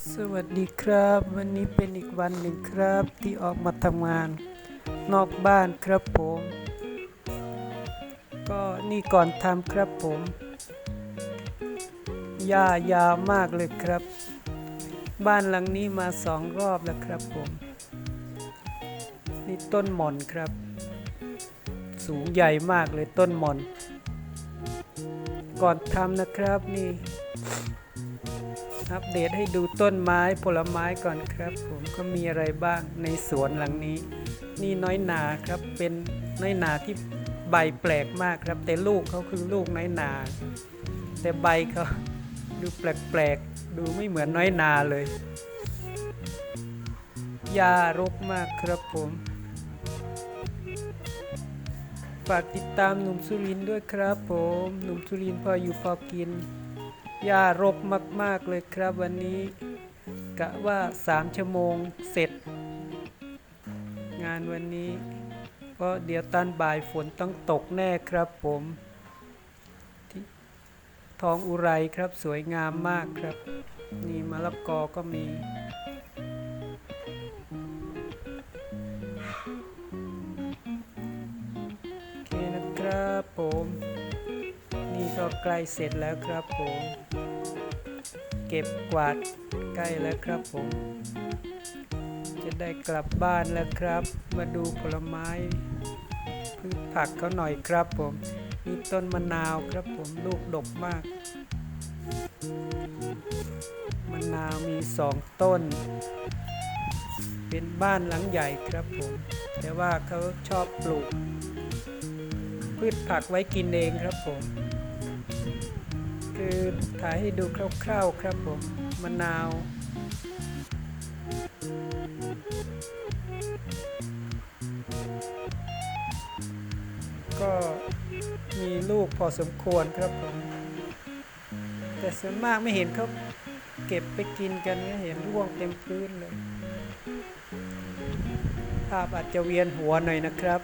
สวัสดีครับ วันนี้เป็นอีกวันหนึ่งครับ ที่ออกมาทำงาน นอกบ้านครับผม ก็นี่ก่อนทำครับผมหญ้ายาวมากเลยครับ บ้านหลังนี้มาสองรอบแล้วครับผม นี่ต้นหม่อนครับ สูงใหญ่มากเลยต้นหม่อน ก่อนทำนะครับนี่ อัปเดตให้ดูต้นไม้ผลไม้ก่อนครับ ผมก็มีอะไรบ้างในสวนหลังนี้ นี่น้อยหนาครับเป็นน้อยหนาที่ใบแปลกมากครับ แต่ลูกเขาคือลูกน้อยหนา แต่ใบเขาดูแปลกๆดูไม่เหมือนน้อยนาเลยหญ้ารกมากครับผมฝากติดตามหนุ่มสุรินด้วยครับผม หนุ่มสุรินพออยู่พอกิน หญ้ารกมาก ๆ เลยครับวันนี้ กะว่า 3 ชั่วโมงเสร็จ งานวันนี้ เพราะเดี๋ยวตอนบ่ายฝนต้องตกแน่ครับผมทองอุไรครับสวยงามมากครับ นี่มะละกอก็มี โอเคนะครับผม ก็ใกล้เสร็จแล้วครับผม เก็บกวาดใกล้แล้วครับผม จะได้กลับบ้านแล้วครับ มาดูผลไม้พืชผักเขาหน่อยครับผมมีต้นมะนาวครับผมลูกดกมาก มะนาวมีสองต้น เป็นบ้านหลังใหญ่ครับผม แต่ว่าเขาชอบปลูกพืชผักไว้กินเองครับผม คือถ่ายให้ดูคร่าวๆครับผมมะนาว ก็มีลูกพอสมควรครับผม แต่ส่วนมากไม่เห็นเขาเก็บไปกินกันเห็นร่วงเต็มพื้นเลย ภาพอาจจะเวียนหัวหน่อยนะครับ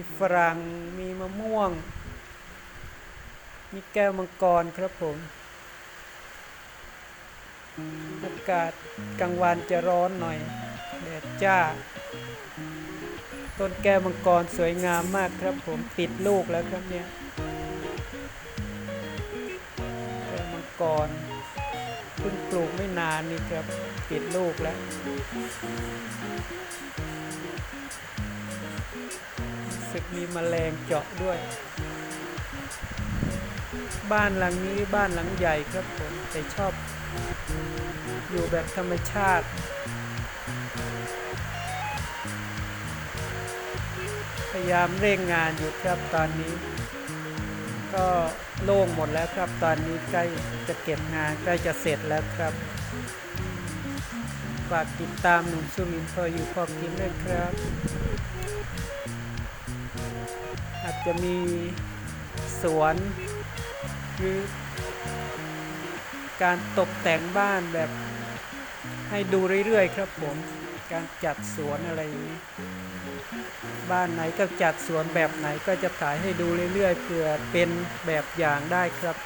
มีฝรั่ง มีมะม่วง มีแก้วมังกรครับผม อากาศกลางวันจะร้อนหน่อยแดดจ้า ต้นแก้วมังกรสวยงามมากครับผม ติดลูกแล้วครับเนี่ย แก้วมังกรเพิ่งปลูกไม่นานนี่ครับ ติดลูกแล้ว สึกมีแมลงเจาะด้วย บ้านหลังนี้บ้านหลังใหญ่ครับผมแต่ชอบอยู่แบบธรรมชาติ พยายามเร่งงานอยู่ครับตอนนี้ ก็โล่งหมดแล้วครับตอนนี้ใกล้จะเก็บงานใกล้จะเสร็จแล้วครับฝากติดตามหนุ่มสุรินทร์พออยู่พอกินด้วยครับ อาจจะมีสวนหรือการตกแต่งบ้านแบบให้ดูเรื่อยๆครับผม การจัดสวนอะไรอย่างนี้ บ้านไหนก็จัดสวนแบบไหนก็จะถ่ายให้ดูเรื่อยๆเพื่อเป็นแบบอย่างได้ครับ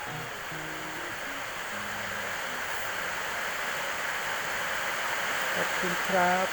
ขอบคุณครับ